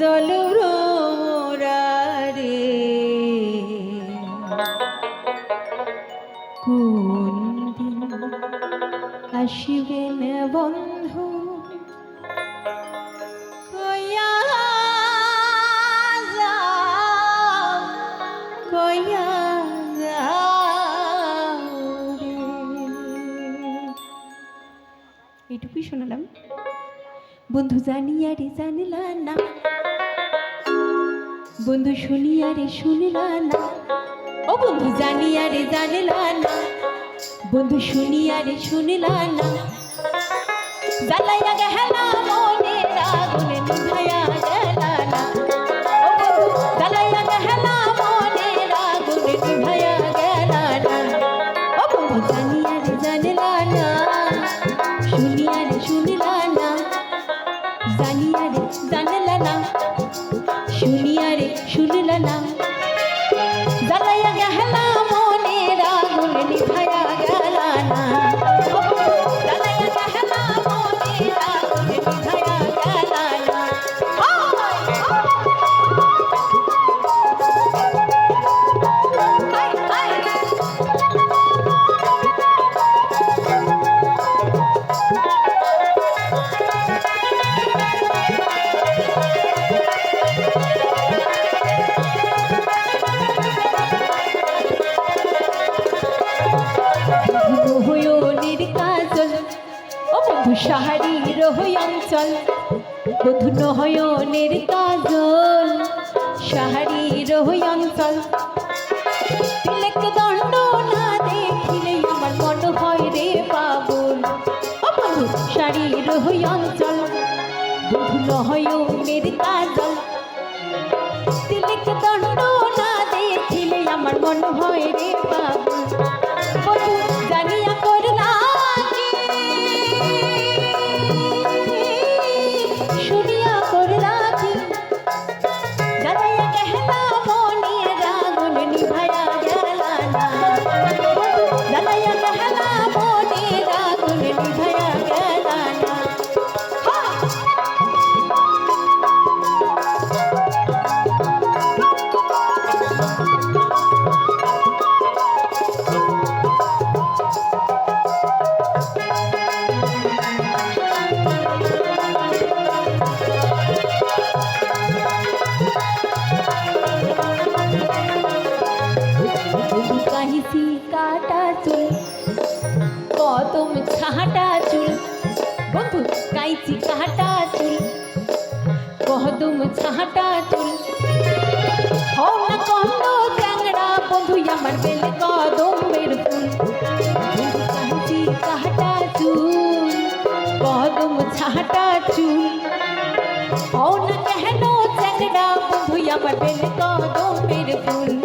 জল কোন দিন বন্ধু? কয়া যাও কয়া এটুকুই শোনালাম। বন্ধু জানিয়া রে জানিলা না। বন্ধু শুনিয়া আরে শুনিলা না। ও বন্ধু জানি আরে জানিলা না। বন্ধু শুনিয়া রে শুনিলা না। গেলা মনে, রাগুনে জানিয়া রে জানিলা না। শুনিয়া রে শুনিলা না। জ্বালাইয়া গেলা সাহারি রহয় অঞ্চল বন্ধু নহয়নের কাজল। সাহারি রহয় অঞ্চল, তিলেক দণ্ড আমার মন হয় রে পাগল। বন্ধু সারি অঞ্চল বন্ধু নহয়নের কাজল। তিলেক আমার মন হয় রে কাটা চুল কদম ছাটা চুল বন্ধু কাইচি কাটা চুল কদম ছাটা চুল আমার বেল কদমের ফুল।